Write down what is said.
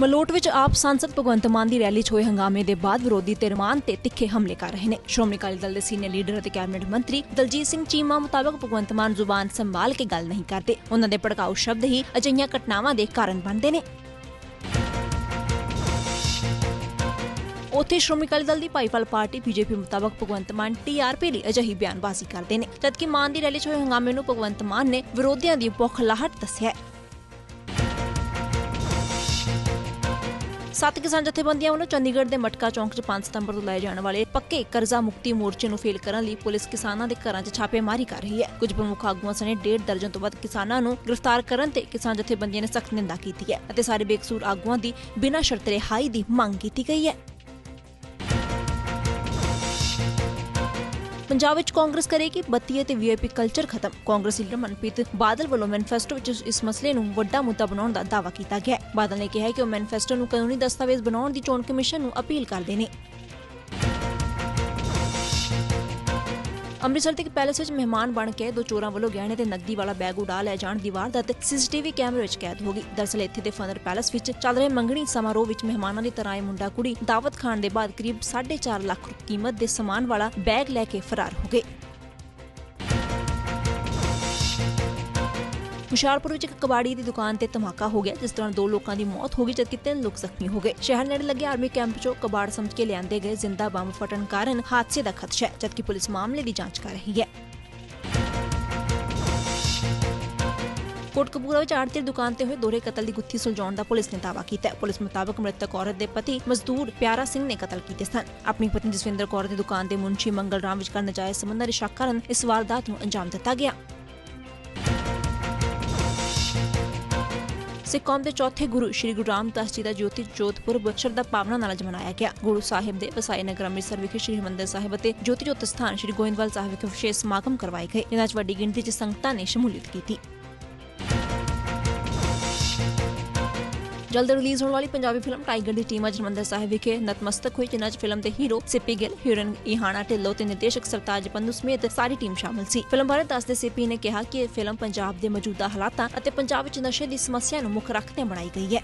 ਮਲੋਟ ਵਿੱਚ ਆਪ ਸੰਸਦ ਭਗਵੰਤ ਮਾਨ ਦੀ ਰੈਲੀ 'ਚ ਹੋਏ ਹੰਗਾਮੇ ਦੇ ਬਾਅਦ ਵਿਰੋਧੀ ਧਿਰ ਮਾਨ ਤੇ ਤਿੱਖੇ ਹਮਲੇ ਕਰ ਰਹੇ ਨੇ। ਸ਼੍ਰੋਮਣੀ ਅਕਾਲੀ ਦਲ ਦੇ ਸੀਨੀਅਰ ਲੀਡਰ ਅਤੇ ਕੈਬਨਿਟ ਮੰਤਰੀ ਦਲਜੀਤ ਸਿੰਘ ਚੀਮਾ ਮੁਤਾਬਕ ਭਗਵੰਤ ਮਾਨ ਜ਼ੁਬਾਨ ਸੰਭਾਲ ਕੇ ਗੱਲ ਨਹੀਂ ਕਰਦੇ। ਉਹਨਾਂ ਦੇ ਭੜਕਾਊ ਸ਼ਬਦ ਹੀ ਅਜਿਹੀਆਂ ਘਟਨਾਵਾਂ ਦੇ ਕਾਰਨ ਬਣਦੇ ਨੇ। ਉੱਥੇ ਸ਼੍ਰੋਮਣੀ ਅਕਾਲੀ ਦਲ ਦੀ ਭਾਈਵਾਲ ਪਾਰਟੀ ਬੀਜੇਪੀ ਮੁਤਾਬਕ ਭਗਵੰਤ ਮਾਨ ਟੀਆਰਪੀ ਲਈ ਅਜਿਹੀ ਬਿਆਨਬਾਜ਼ੀ ਕਰਦੇ ਨੇ। ਜਦਕਿ ਮਾਨ ਦੀ ਰੈਲੀ 'ਚ ਹੋਏ ਹੰਗਾਮੇ ਨੂੰ ਭਗਵੰਤ ਮਾਨ ਨੇ ਵਿਰੋਧੀਆਂ ਦੀ ਬੌਖਲਾਹਟ ਦੱਸਿਆ ਸੱਤ ਕਿਸਾਨ ਜਥੇਬੰਦੀਆਂ ਵੱਲੋਂ ਚੰਡੀਗੜ੍ਹ ਦੇ ਮਟਕਾ ਚੌਂਕ 'ਚ 5 ਸਤੰਬਰ ਤੋਂ ਲਾਏ ਜਾਣ ਵਾਲੇ ਪੱਕੇ ਕਰਜ਼ਾ ਮੁਕਤੀ ਮੋਰਚੇ ਨੂੰ ਫੇਲ ਕਰਨ ਲਈ ਪੁਲਿਸ ਕਿਸਾਨਾਂ ਦੇ ਘਰਾਂ 'ਚ ਛਾਪੇਮਾਰੀ ਕਰ ਰਹੀ ਹੈ। ਕੁਝ ਪ੍ਰਮੁੱਖ ਆਗੂਆਂ ਸਣੇ ਡੇਢ ਦਰਜਨ ਤੋਂ ਵੱਧ ਕਿਸਾਨਾਂ ਨੂੰ ਗ੍ਰਿਫਤਾਰ ਕਰਨ ਤੇ ਕਿਸਾਨ ਜਥੇਬੰਦੀਆਂ ਨੇ ਸਖਤ ਨਿੰਦਾ ਕੀਤੀ ਹੈ ਅਤੇ ਸਾਰੇ ਬੇਕਸੂਰ ਆਗੂਆਂ ਦੀ ਬਿਨਾਂ ਸ਼ਰਤ ਰਿਹਾਈ ਦੀ ਮੰਗ ਕੀਤੀ ਗਈ ਹੈ। ਪੰਜਾਬ ਵਿੱਚ ਕਾਂਗਰਸ ਕਰੇਗੀ, ਬੱਤੀ ਅਤੇ ਵੀਆਈਪੀ ਕਲਚਰ ਖਤਮ। ਕਾਂਗਰਸ ਲੀਡਰ ਮਨਪ੍ਰੀਤ ਬਾਦਲ ਵੱਲੋਂ ਮੈਨੀਫੈਸਟੋ ਵਿੱਚ ਇਸ ਮਸਲੇ ਨੂੰ ਵੱਡਾ ਮੁੱਦਾ ਬਣਾਉਣ ਦਾ ਦਾਅਵਾ ਕੀਤਾ ਗਿਆ ਬਾਦਲ ਨੇ ਕਿਹਾ ਕਿ ਉਹ ਮੈਨੀਫੈਸਟੋ ਨੂੰ ਕਾਨੂੰਨੀ ਦਸਤਾਵੇਜ਼ ਬਣਾਉਣ ਦੀ ਚੋਣ ਕਮਿਸ਼ਨ ਨੂੰ ਅਪੀਲ ਕਰਦੇ ਨੇ। ਅੰਮ੍ਰਿਤਸਰ ਦੇ ਇੱਕ ਪੈਲੇਸ ਵਿੱਚ ਮਹਿਮਾਨ ਬਣ ਕੇ ਦੋ ਚੋਰਾਂ ਵੱਲੋਂ ਗਹਿਣੇ ਤੇ ਨਕਦੀ ਵਾਲਾ ਬੈਗ ਉਡਾ ਲੈ ਜਾਣ ਦੀ ਵਾਰਦਾਤ ਸੀਸੀਟੀਵੀ ਕੈਮਰੇ ਵਿੱਚ ਕੈਦ ਹੋ ਗਈ। ਦਰਸਲ ਇੱਥੇ ਦੇ ਫਨਰ ਪੈਲੇਸ ਵਿੱਚ ਚੱਲ ਰਹੇ ਮੰਗਣੀ ਸਮਾਰੋਹ ਵਿੱਚ ਮਹਿਮਾਨਾਂ ਦੀ ਤਰ੍ਹਾਂ ਇਹ ਮੁੰਡਾ ਕੁੜੀ ਦਾਵਤ ਖਾਣ ਦੇ ਬਾਅਦ ਕਰੀਬ 4.5 ਲੱਖ ਕੀਮਤ ਦੇ ਸਮਾਨ ਵਾਲਾ ਬੈਗ ਲੈ ਕੇ ਫਰਾਰ ਹੋ ਗਏ। ਹੁਸ਼ਿਆਰਪੁਰ ਵਿੱਚ ਇੱਕ ਕਬਾੜੀ ਦੀ ਦੁਕਾਨ ਤੇ ਧਮਾਕਾ ਹੋ ਗਿਆ, ਜਿਸ ਦੌਰਾਨ ਦੋ ਲੋਕਾਂ ਦੀ ਮੌਤ ਹੋ ਗਈ, ਜਦਕਿ ਤਿੰਨ ਲੋਕ ਜ਼ਖਮੀ ਹੋ ਗਏ। ਸ਼ਹਿਰ ਨੇੜੇ ਲੱਗੇ ਆਰਮੀ ਕੈਂਪ 'ਚੋਂ ਕਬਾੜ ਸਮਝ ਕੇ ਲਿਆਂਦੇ ਗਏ ਜ਼ਿੰਦਾ ਬੰਬ ਫਟਣ ਕਾਰਨ ਹਾਦਸੇ ਦਾ ਖਦਸ਼ਾ ਹੈ, ਜਦਕਿ ਪੁਲਿਸ ਮਾਮਲੇ ਦੀ ਜਾਂਚ ਕਰ ਰਹੀ ਹੈ। ਕੋਟਕਪੂਰਾ ਵਿੱਚ ਆੜਤੀ ਦੁਕਾਨ ਤੇ ਹੋਏ ਦੋਹਰੇ ਕਤਲ ਦੀ ਗੁੱਥੀ ਸੁਲਝਾਉਣ ਦਾ ਪੁਲਿਸ ਨੇ ਦਾਅਵਾ ਕੀਤਾ ਪੁਲਿਸ ਮੁਤਾਬਕ ਮ੍ਰਿਤਕ ਔਰਤ ਦੇ ਪਤੀ ਮਜ਼ਦੂਰ ਪਿਆਰਾ ਸਿੰਘ ਨੇ ਕਤਲ ਕੀਤੇ ਸਨ। ਆਪਣੀ ਪਤਨੀ ਜਸਵਿੰਦਰ ਕੌਰ ਦੀ ਦੁਕਾਨ ਦੇ ਮੁਨਸ਼ੀ ਮੰਗਲ ਰਾਮ ਵਿਚਕਾਰ ਨਜਾਇਜ਼ ਸੰਬੰਧਾਂ ਦੇ ਸ਼ੱਕ ਕਾਰਨ ਇਸ ਵਾਰਦਾਤ ਨੂੰ ਅੰਜਾਮ ਦਿੱਤਾ ਗਿਆ। ਸਿੱਖ ਕੌਮ ਦੇ ਚੌਥੇ ਗੁਰੂ ਸ੍ਰੀ ਗੁਰੂ ਰਾਮਦਾਸ ਜੀ ਦਾ ਜੋਤੀ ਜੋਤ ਪੁਰਬ ਸ਼ਰਧਾ ਭਾਵਨਾ ਨਾਲ ਅੱਜ ਮਨਾਇਆ ਗਿਆ। ਗੁਰੂ ਸਾਹਿਬ ਦੇ ਵਸਾਈ ਨਗਰ ਅੰਮ੍ਰਿਤਸਰ ਵਿਖੇ ਸ੍ਰੀ ਹਰਿਮੰਦਰ ਸਾਹਿਬ ਅਤੇ ਜੋਤੀ ਜੋਤ ਸਥਾਨ ਸ੍ਰੀ ਗੋਇੰਦਵਾਲ ਸਾਹਿਬ ਵਿਖੇ ਵਿਸ਼ੇਸ਼ ਸਮਾਗਮ ਕਰਵਾਏ ਗਏ। ਜਿਨ੍ਹਾਂ 'ਚ ਵੱਡੀ ਗਿਣਤੀ 'ਚ ਸੰਗਤਾਂ ਨੇ ਸ਼ਮੂਲੀਅਤ ਕੀਤੀ। ਜਲਦ ਰਿਲੀਜ਼ ਹੋਣ ਵਾਲੀ ਪੰਜਾਬੀ ਫਿਲਮ ਟਾਈਗਰ ਦੀ ਟੀਮ ਅੱਜ ਹਰਿਮੰਦਰ ਸਾਹਿਬ ਵਿਖੇ ਨਤਮਸਤਕ ਹੋਈ, ਜਿਨ੍ਹਾਂ 'ਚ ਫਿਲਮ ਦੇ ਹੀਰੋ ਸਿੱਪੀ ਗਿੱਲ ਹੀਰੋਇਨ ਇਹਾਨਾ ਢਿੱਲੋਂ ਤੇ ਨਿਰਦੇਸ਼ਕ ਸਰਤਾਜ ਪੰਨੂ ਸਮੇਤ ਸਾਰੀ ਟੀਮ ਸ਼ਾਮਲ ਸੀ। ਫਿਲਮ ਬਾਰੇ ਦੱਸਦੇ ਸਿੱਪੀ ਨੇ ਕਿਹਾ ਕਿ ਇਹ ਫਿਲਮ ਪੰਜਾਬ ਦੇ ਮੌਜੂਦਾ ਹਾਲਾਤਾਂ ਅਤੇ ਪੰਜਾਬ ਵਿੱਚ ਨਸ਼ੇ ਦੀ ਸਮੱਸਿਆ ਨੂੰ ਮੁੱਖ ਰੱਖਦੇ ਬਣਾਈ ਗਈ ਹੈ।